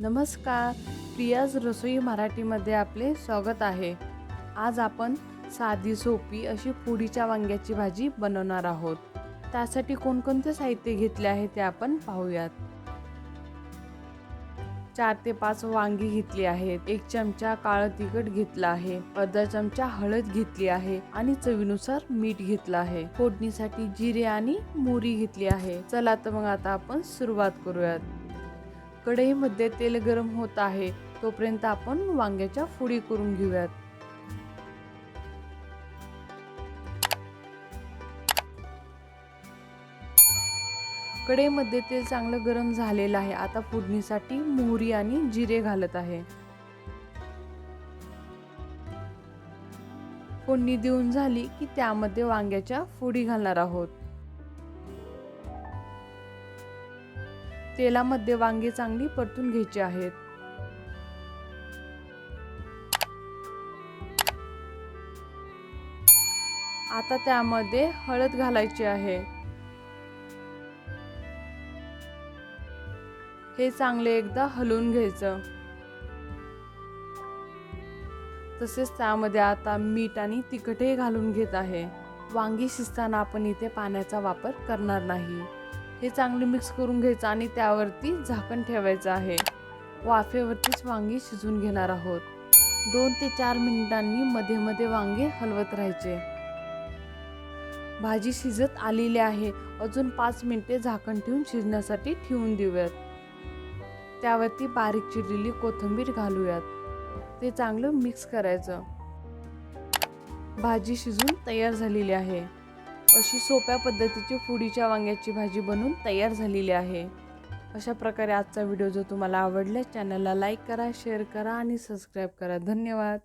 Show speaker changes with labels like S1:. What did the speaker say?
S1: नमस्कार. प्रियाज रसोई मराठीमध्ये आपले स्वागत आहे. आज आपण साधी सोपी अशी पुडीच्या वांग्याची भाजी बनवणार आहोत. त्यासाठी कोणकोणते साहित्य घेतले आहे ते आपण पाहूयात. चार ते पाच वांगी घेतली आहेत. एक चमचा काळं तिखट घेतला आहे. अर्धा चमचा हळद घेतली आहे आणि चवीनुसार मीठ घेतलं आहे. फोडणीसाठी जिरे आणि मोरी घेतली आहे. चला तर मग आता आपण सुरुवात करूयात. कढईमध्ये तेल गरम होत आहे तोपर्यंत आपण वांग्याच्या फोडी करून घेऊयात. कढईमध्ये तेल चांगलं गरम झालेलं आहे. आता फोडणीसाठी मोहरी आणि जिरे घालत आहे. फोडणी देऊन झाली की त्यामध्ये वांग्याच्या फोडी घालणार आहोत. तेलामध्ये वांगे चांगली परतून घ्यायची आहेत. आता त्यामध्ये हळद घालायची आहे. हे चांगले एकदा हलवून घ्यायचं. तसेच त्यामध्ये आता मीठ आणि तिखटही घालून घेत आहे. वांगी शिजताना आपण इथे पाण्याचा वापर करणार नाही. हे चांगले मिक्स करून घ्यायचं आणि त्यावरती झाकण ठेवायचं आहे. वाफेवरतीच वांगी शिजून घेणार आहोत. दोन ते चार मिनिटांनी मध्ये मध्ये वांगे हलवत राहायचे. भाजी शिजत आलेली आहे. अजून पाच मिनिटे झाकण ठेवून शिजण्यासाठी ठेवून देऊयात. त्यावरती बारीक चिरलेली कोथिंबीर घालूयात. ते चांगलं मिक्स करायचं. भाजी शिजून तयार झालेली आहे. अशी सोप्या पद्धतीची फुडीच्या वांग्याची भाजी बनवून तयार झालेली आहे. अशा प्रकारे आजचा व्हिडिओ जर तुम्हाला आवडला चॅनलला लाईक करा शेअर करा आणि सबस्क्राईब करा. धन्यवाद.